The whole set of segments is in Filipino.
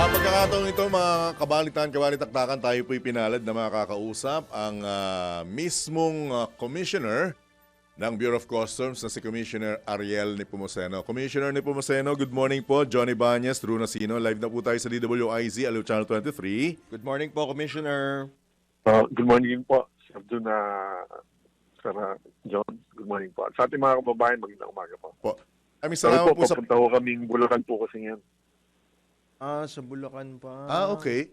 Sa pagkakataong ito, mga kabalitan, kabalitaktakan, tayo po'y pinalad na makakausap ang ah, mismong ah, commissioner ng Bureau of Customs na si Commissioner Ariel Nepomuceno. Commissioner Nepomuceno, good morning po. Johnny Banyas, Drew Nasino. Live na po tayo sa DWIZ, Aliw Channel 23. Good morning po, Commissioner. Uh, good morning po, Sir Jun, na Sir uh, John. Good morning po. Sa ating mga kababayan, magandang umaga po. Po. Maraming Sorry salamat po, po sa... papunta ho kaming Bulacan po kasi yan. Ah, sa Bulacan pa. Ah, okay.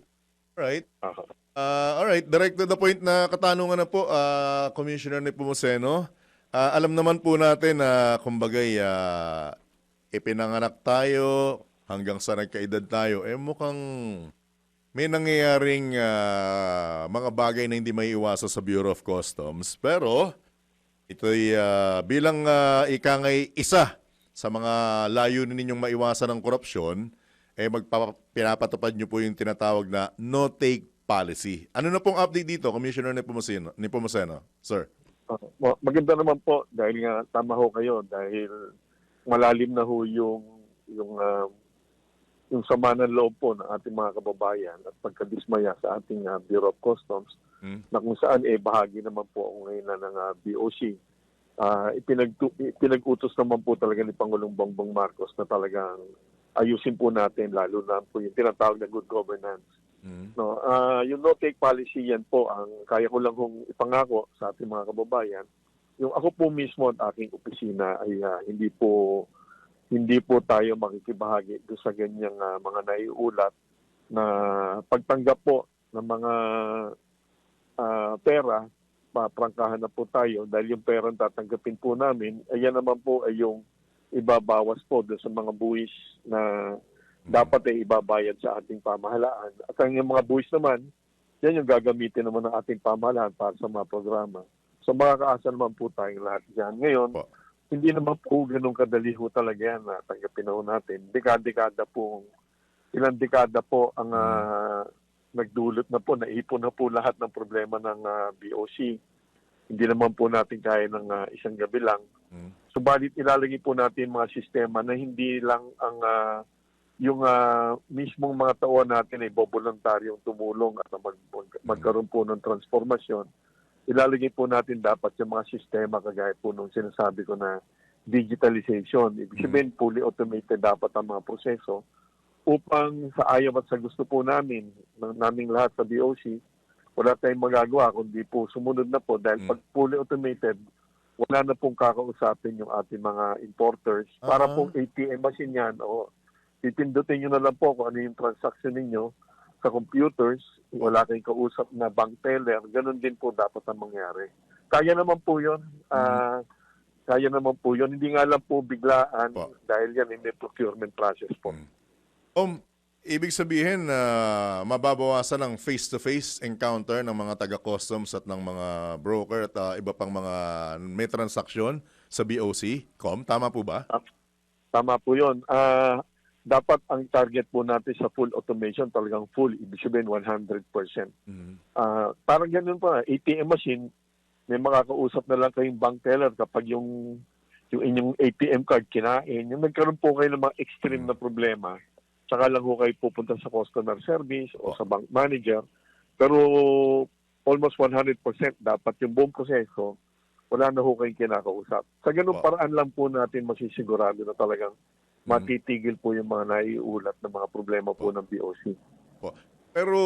Alright. Uh, Uh, alright, direct to the point na katanungan na po, ah, Commissioner Nepomuceno. Ah, alam naman po natin na kumbagay ah, ipinanganak tayo hanggang sa nagkaedad tayo, eh mukhang may nangyayaring ah, mga bagay na hindi may iwasan sa Bureau of Customs. Pero ito'y ah, bilang uh, ikangay isa sa mga layunin ninyong maiwasan ng korupsyon, eh magpapa- pinapatupad niyo po yung tinatawag na no-take policy. Ano na pong update dito, Commissioner Nepomuceno, Nepomuceno? Sir. uh, ma- maganda naman po dahil nga tama ho kayo dahil malalim na ho yung yung uh, yung sama ng loob po ng ating mga kababayan at pagkadismaya sa ating uh, Bureau of Customs Hmm. na kung saan eh bahagi naman po ako ngayon na ng uh, BOC. Ah, ipinagtu- ipinag-utos naman po talaga ni Pangulong Bongbong Marcos na talagang ayusin po natin lalo na po yung tinatawag na good governance. Mm. No, ah yung no take policy yan po ang kaya ko lang kong ipangako sa ating mga kababayan. Yung ako po mismo at aking opisina ay ah, hindi po hindi po tayo makikibahagi doon sa ganyang ah, mga naiulat na pagtanggap po ng mga ah, pera, paprangkahan na po tayo dahil yung pera tatanggapin po namin, ayan naman po ay yung ibabawas po doon sa mga buwis na dapat ay ibabayad sa ating pamahalaan. At ang yung mga buwis naman, yan yung gagamitin naman ng ating pamahalaan para sa mga programa. So makakaasa naman po tayong lahat dyan. Ngayon, Po. hindi naman po ganun kadali ho talaga yan na tanggapin na ho natin. Dekada-dekada po, ilang dekada po ang ah, nagdulot na po, naipon na po lahat ng problema ng ah, BOC. Hindi naman po natin kaya ng ah, isang gabi lang. Mm. Subalit ilalagay po natin mga sistema na hindi lang ang ah, yung ah, mismong mga tauhan natin ay boboluntaryong tumulong at mag, mag- magkaroon po ng transformasyon. Ilalagay po natin dapat yung mga sistema kagaya po nung sinasabi ko na digitalization. Ibig sabihin, fully automated dapat ang mga proseso upang sa ayaw at sa gusto po namin, ng naming lahat sa BOC, wala tayong magagawa kundi po sumunod na po dahil Mm. pag fully automated, wala na pong kakausapin yung ating mga importers. Para Ah. pong ATM machine yan, o pipindutin nyo na lang po kung ano yung transaction ninyo sa computers, wala kayong kausap na bank teller, ganun din po dapat ang mangyari. Kaya naman po yun. Ah, kaya naman po yun. Hindi nga lang po biglaan Po. dahil yan may procurement process po. Mm. Um, ibig sabihin na mababawasan ang face-to-face encounter ng mga taga-customs at ng mga broker at ah, iba pang mga may transaksyon sa BOC, com. Tama po ba? Tama po yun. Ah, dapat ang target po natin sa full automation talagang full, ibig sabihin 100%. Mm. Ah, parang ganun pa, ATM machine, may makakausap na lang kayong bank teller kapag yung yung inyong ATM card kinain, yung nagkaroon po kayo ng mga extreme na problema, saka lang ho kayo pupunta sa customer service o sa bank manager. Pero almost 100% dapat yung buong proseso, wala na ho kayong kinakausap. Sa ganung Wow. paraan lang po natin masisigurado na talagang matitigil po yung mga naiulat na mga problema po ng BOC. Po. Pero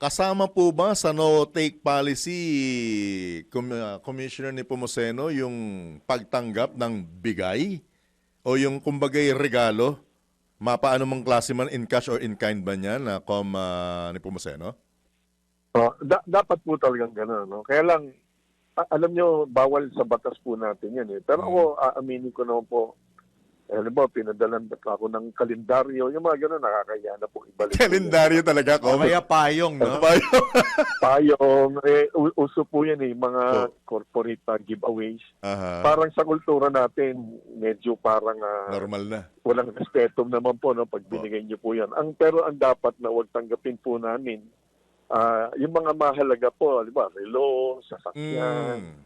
kasama po ba sa no-take policy, Com- uh, Commissioner ni Pomoseno, yung pagtanggap ng bigay? O yung kumbagay regalo? Mapaano mang klase man, in cash or in kind ba niyan, na Com uh, ni Pomoseno? Oh, da- dapat po talagang gano'n. No? Kaya lang, alam nyo, bawal sa batas po natin yan. Eh. Pero ako, aaminin ko naman po, halimbawa, pinadalan pa ako ng kalendaryo, yung mga gano'n, nakakaya na po ibalik. Kalendaryo talaga, O Com. kaya payong, no? Ano yun? yan. Payong, eh, uso po yan eh, mga Oh. corporate uh, giveaways. Aha, Parang sa kultura natin, medyo parang ah, normal na. walang respeto naman po no, pag binigay niyo po yan. Ang, pero ang dapat na huwag tanggapin po namin, ah, yung mga mahalaga po, di ba, relo, sasakyan, Mm.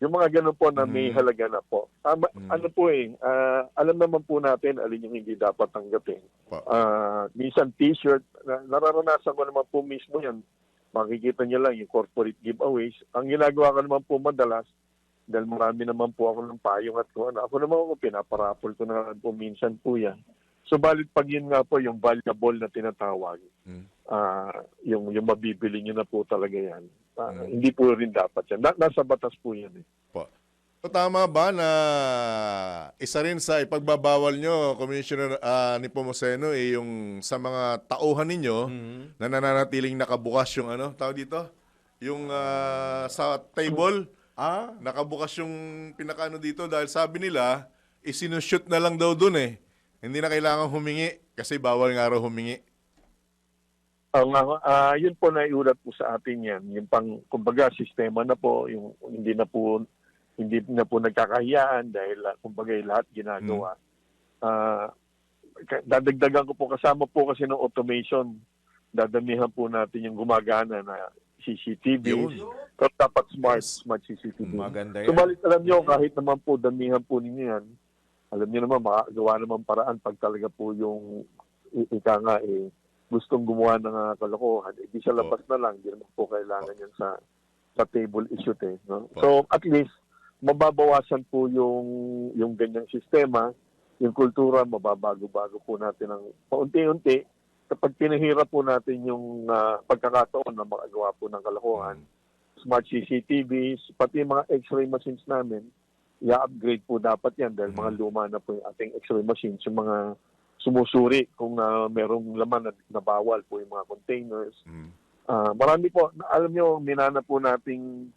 Yung mga ganun po na may Mm. halaga na po. Tama, Mm. Ano po eh, ah, alam naman po natin alin yung hindi dapat tanggapin. Ah, minsan t-shirt, na, nararanasan ko naman po mismo yan. Makikita niyo lang yung corporate giveaways. Ang ginagawa ko naman po madalas, dahil marami naman po ako ng payong at kung ano. Ako naman ako, pinaparapol ko na po minsan po yan. Subalit pag yun nga po, yung valuable na tinatawag, Mm. ah yung, yung mabibili nyo na po talaga yan. Mm. Hindi po rin dapat yan. Na, nasa batas po yan eh. Po. So, tama ba na isa rin sa ipagbabawal nyo, Commissioner ah, ni Pomoseno, eh, yung sa mga tauhan ninyo Mhm. na nananatiling nakabukas yung ano, tawag dito? Yung ah, sa table, Ah, nakabukas yung pinakaano dito dahil sabi nila, isinushoot na lang daw dun eh. Hindi na kailangan humingi kasi bawal nga raw humingi. Ang ah, yun po na iulat po sa atin yan. Yung pang kumbaga sistema na po, yung hindi na po hindi na po nagkakahiyaan dahil ah, kumbaga lahat ginagawa. Ah, ka- dadagdagan ko po kasama po kasi ng automation. Dadamihan po natin yung gumagana na CCTV. Yun. Pero dapat smart, Yes. smart CCTV. maganda yan. Subalit alam nyo, kahit naman po damihan po ninyo yan, alam nyo naman, makagawa naman paraan pag talaga po yung ika nga eh, gustong gumawa ng uh, kalokohan, eh, di sa labas na lang, di naman po kailangan yan sa sa table issue eh. No? So at least, mababawasan po yung yung ganyang sistema, yung kultura, mababago-bago po natin ng paunti-unti. Kapag pinahirap po natin yung ah, pagkakataon na makagawa po ng kalokohan, smart CCTVs, pati mga x-ray machines namin, i-upgrade po dapat yan dahil mga luma na po yung ating x-ray machines, yung mga sumusuri kung ah, merong laman na, na bawal po yung mga containers. Mm. Ah, marami po, na- alam nyo, minana po nating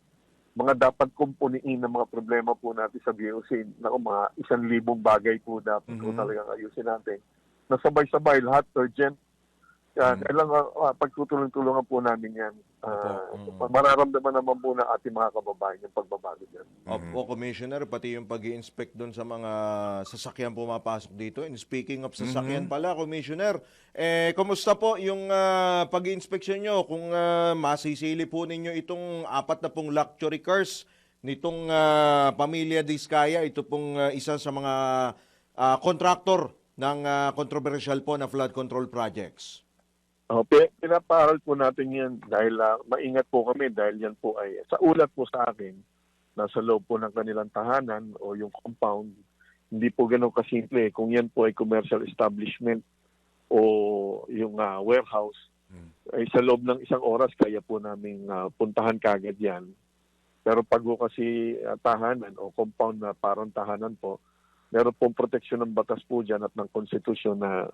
mga dapat kumpuniin ng mga problema po natin sa BOC. Naku, mga isang libong bagay po dapat po Mhm. talagang ayusin natin. Nasabay-sabay, lahat urgent. Yan, Mhm. kailangan uh, pagtutulong-tulungan po namin yan. Ah, Opo. Mhm. Mararamdaman naman po ng ating mga kababayan yung pagbabago dyan. Opo, Commissioner, pati yung pag inspect doon sa mga sasakyan pumapasok dito. And speaking of sasakyan pala, Commissioner, eh, kumusta po yung ah, pag-inspeksyon nyo? Kung ah, masisili po ninyo itong apat na pong luxury cars nitong ah, Pamilya Diskaya, ito pong ah, isa sa mga ah, contractor ng ah, controversial po na flood control projects. Oh, pi- pinaparal po natin yan dahil ah, maingat po kami dahil yan po ay sa ulat po sa akin nasa loob po ng kanilang tahanan o yung compound hindi po ganun kasimple kung yan po ay commercial establishment o yung ah, warehouse Mm. ay sa loob ng isang oras kaya po namin ah, puntahan kagad yan pero pag po kasi ah, tahanan o compound na parang tahanan po meron pong proteksyon ng batas po dyan at ng konstitusyon na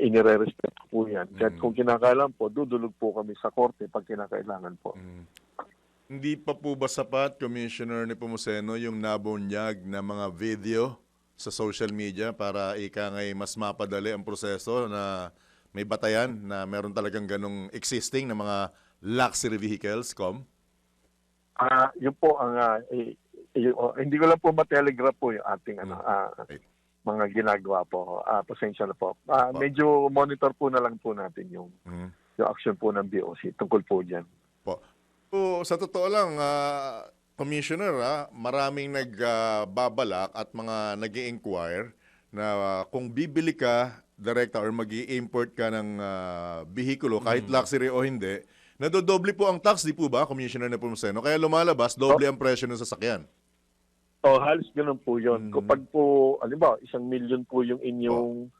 inire-respeto po yan. Kahit Mm. kung kinakailangan po, dudulog po kami sa korte pag kinakailangan po. Mm. Hindi pa po ba sapat, Commissioner ni Pomoseno, yung nabunyag na mga video sa social media para ika ngay mas mapadali ang proseso na may batayan na meron talagang ganong existing na mga luxury vehicles, Com? Ah, yun po ang ah, eh, eh, oh, hindi ko lang po matelegraph po yung ating ano Mm. ah, Right. Mga ginagawa po. Ah, pasensya na po. Po. medyo monitor po na lang po natin yung Mm. yung action po ng BOC tungkol po diyan. Po. So, sa totoo lang, ah, Commissioner, ah, maraming nagbabalak at mga nag inquire na ah, kung bibili ka direkta or mag import ka ng ah, bihikulo, kahit luxury o hindi, nadodoble po ang tax, di po ba, Commissioner na Pumseno? Kaya lumalabas, doble ang presyo ng sasakyan. Oh, halos ganun po 'yon. Mm. Kapag po, alimbawa, isang milyon po yung inyong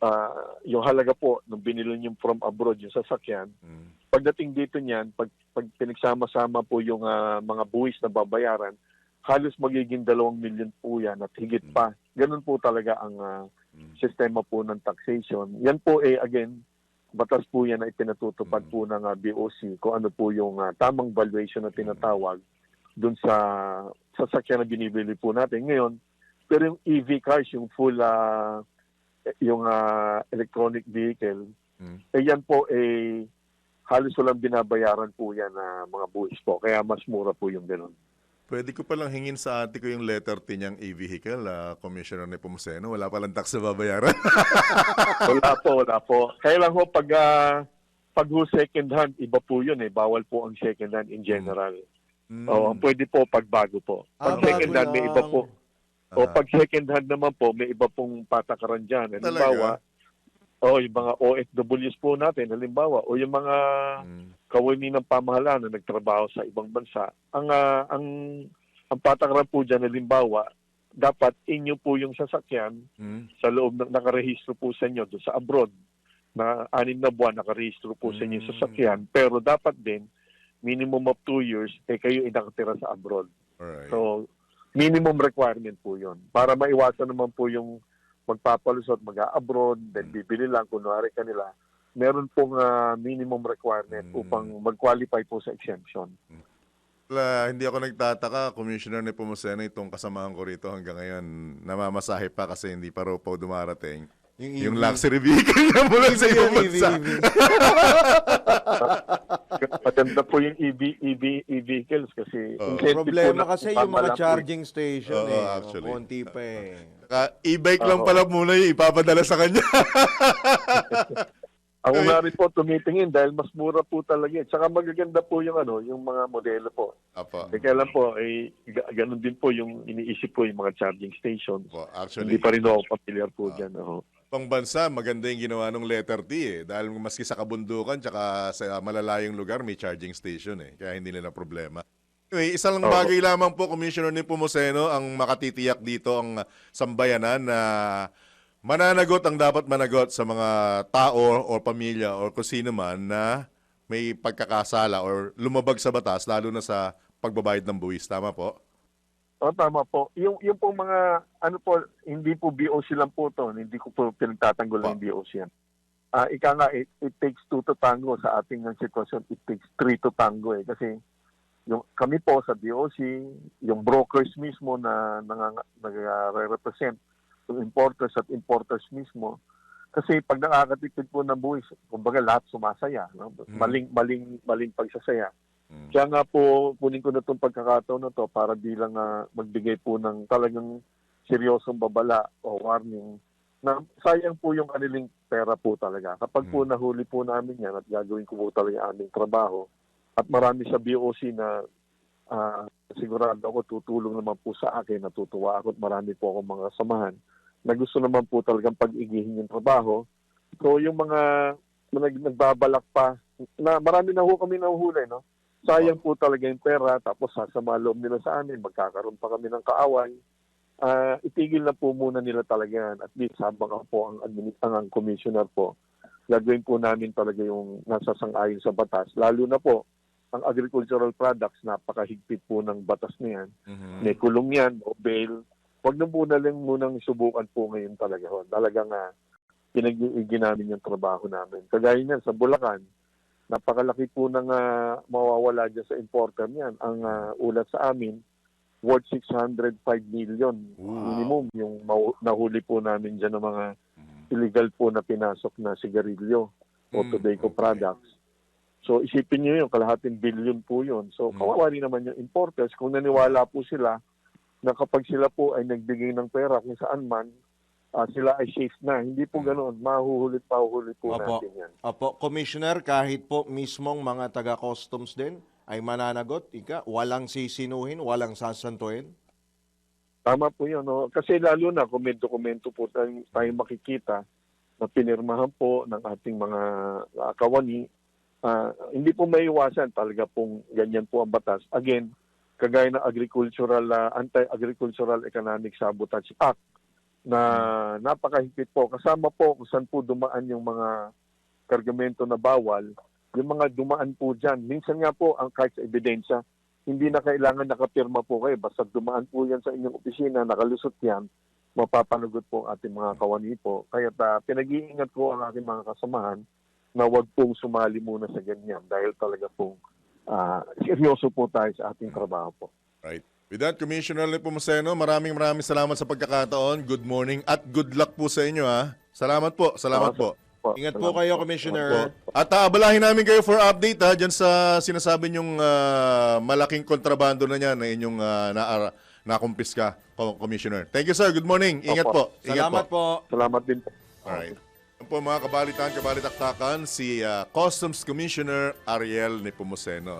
ah, yung halaga po nung binili niyo from abroad yung sasakyan, Mm. pagdating dito niyan, pag, pag pinagsama-sama po yung ah, mga buwis na babayaran, halos magiging dalawang milyon po yan at higit pa. Ganun po talaga ang Mm. sistema po ng taxation. Yan po eh, again, batas po yan na ipinatutupad Mm. po ng ah, BOC kung ano po yung ah, tamang valuation na tinatawag dun sa sasakyan na binibili po natin. Ngayon, pero yung EV cars, yung full ah, yung ah, electronic vehicle, Mm. eh yan po eh halos walang binabayaran po yan na mga buwis po. Kaya mas mura po yung ganun. Pwede ko palang hingin sa ate ko yung letter T niyang e-vehicle, ah, Commissioner ni Pumseno. Wala palang tax na babayaran. Wala po, wala po. Kaya lang ho, pag, ah, pag ho second hand, iba po yun eh. Bawal po ang second hand in general. Mm. Oo, ang pwede po pagbago po. Ah, Pag second bago hand, may iba lang. po. O Ah. pag second hand naman po, may iba pong patakaran dyan. Halimbawa, o yung mga OFWs po natin, halimbawa, o yung mga Mm. kawani ng pamahalaan na nagtrabaho sa ibang bansa, ang ah, ang ang patakaran po dyan, halimbawa, dapat inyo po yung sasakyan Mm. sa loob ng nakarehistro po sa inyo doon sa abroad na anim na buwan nakarehistro po sa inyo yung Mm. sasakyan pero dapat din minimum of two years eh kayo ay nakatira sa abroad. Alright. So minimum requirement po yon para maiwasan naman po yung magpapalusot, mag-abroad, then Mm. bibili lang, kunwari kanila. Meron pong ah, minimum requirement Mm. upang mag-qualify po sa exemption. Wala, hindi ako nagtataka, Commissioner ni Pumuseno, itong kasamahan ko rito hanggang ngayon, namamasahe pa kasi hindi pa raw po dumarating. Yung, Yung luxury vehicle na mula sa ibang bansa. Maganda po yung EV, EV, e-vehicles kasi Oo. incentive po Problema na- kasi yung mga pamalaki. charging station Oo, eh. actually. Konti pa eh. Saka e-bike lang pala muna yung ipapadala sa kanya. Ako nga rin po tumitingin dahil mas mura po talaga. eh. Tsaka magaganda po yung ano, yung mga modelo po. Apo. Eh, kaya lang po, eh, ga- ganun din po yung iniisip po yung mga charging stations. Apo, Hindi actually, pa rin ako familiar po dyan. oo. Pang bansa, maganda yung ginawa ng letter T eh. Dahil maski sa kabundukan, tsaka sa malalayong lugar, may charging station eh. Kaya hindi nila problema. Anyway, isang Oo. bagay lamang po, Commissioner ni Pumoseno, ang makatitiyak dito ang sambayanan na mananagot ang dapat managot sa mga tao o pamilya o kung sino man na may pagkakasala or lumabag sa batas, lalo na sa pagbabayad ng buwis. Tama po? O, tama po. Yung, yung po mga, ano po, hindi po BOC lang po to. Hindi ko po pinagtatanggol Pa. ng BOC yan. Ah, ika nga, it, it takes two to tango sa ating ng sitwasyon. It takes three to tango eh. Kasi yung, kami po sa BOC, yung brokers mismo na nag-represent, yung importers at importers mismo, kasi pag nakakatipid po ng buwis, kumbaga lahat sumasaya. No? Mm. Maling, maling, maling pagsasaya. Mm. Kaya nga po, kunin ko na itong pagkakataon na to para bilang ah, magbigay po ng talagang seryosong babala o warning na sayang po yung kanilang pera po talaga. Kapag po Mm. nahuli po namin yan at gagawin ko po talaga ang aming trabaho at marami sa BOC na ah, sigurado ako tutulong naman po sa akin, natutuwa ako at marami po akong mga samahan na gusto naman po talagang pag-igihin yung trabaho. So yung mga nag, nagbabalak pa, na marami na ho kami nahuhuli, no? Sayang po talaga yung pera, tapos sasama loob nila sa amin, magkakaroon pa kami ng kaaway. Ah, itigil na po muna nila talaga yan. At least habang ako po ang, ang, ang commissioner po, gagawin po namin talaga yung nasasang-ayon sa batas. Lalo na po, ang agricultural products, napakahigpit po ng batas na yan. Mhm. May kulong yan, o bail. Huwag na muna lang munang subukan po ngayon talaga. Talagang uh, pinag-iigi namin yung trabaho namin. Kagaya niyan, sa Bulacan, napakalaki po ng ah, mawawala dyan sa importer niyan. Ang ah, ulat sa amin, worth 605 million Wow. minimum yung nahuli po namin dyan ng mga Mhm. illegal po na pinasok na sigarilyo o Mm, tobacco okay. products. So isipin niyo yung kalahating billion po yun. So Mm. kawawa rin naman yung importers kung naniwala po sila na kapag sila po ay nagbigay ng pera kung saan man, ah, sila ay safe na. Hindi po Mm. ganoon. Mahuhulit pa hulit po Opo. natin yan. Opo, Commissioner, kahit po mismong mga taga-customs din ay mananagot, ika, walang sisinuhin, walang sasantuhin. Tama po yun. No? Kasi lalo na kung may dokumento po tayong, tayong makikita na pinirmahan po ng ating mga ah, kawani, ah, hindi po may iwasan talaga pong ganyan po ang batas. Again, kagaya ng agricultural ah, anti-agricultural economic sabotage act na napakahigpit po kasama po kung saan po dumaan yung mga kargamento na bawal yung mga dumaan po dyan minsan nga po ang kahit sa ebidensya hindi na kailangan nakapirma po kayo. Basta dumaan po yan sa inyong opisina, nakalusot yan, mapapanagot po ang ating mga kawani po. Kaya ta, pinag-iingat ko ang aking mga kasamahan na wag pong sumali muna sa ganyan dahil talaga pong ah, seryoso po tayo sa ating trabaho po. Right. With that, Commissioner Lepomuceno, maraming maraming salamat sa pagkakataon. Good morning at good luck po sa inyo ha. Salamat po. Salamat Ah, po. Ingat po kayo, po. Commissioner. Po. At aabalahin namin kayo for update ha dyan sa sinasabi nyong ah, malaking kontrabando na yan na inyong uh, na, nakumpiska, Co- Commissioner. Thank you sir. Good morning. Ingat Opo. po. Ingat Salamat po. Salamat din po. Alright. Yan po mga kabalitan, kabalitaktakan, si ah, Customs Commissioner Ariel Nepomuceno.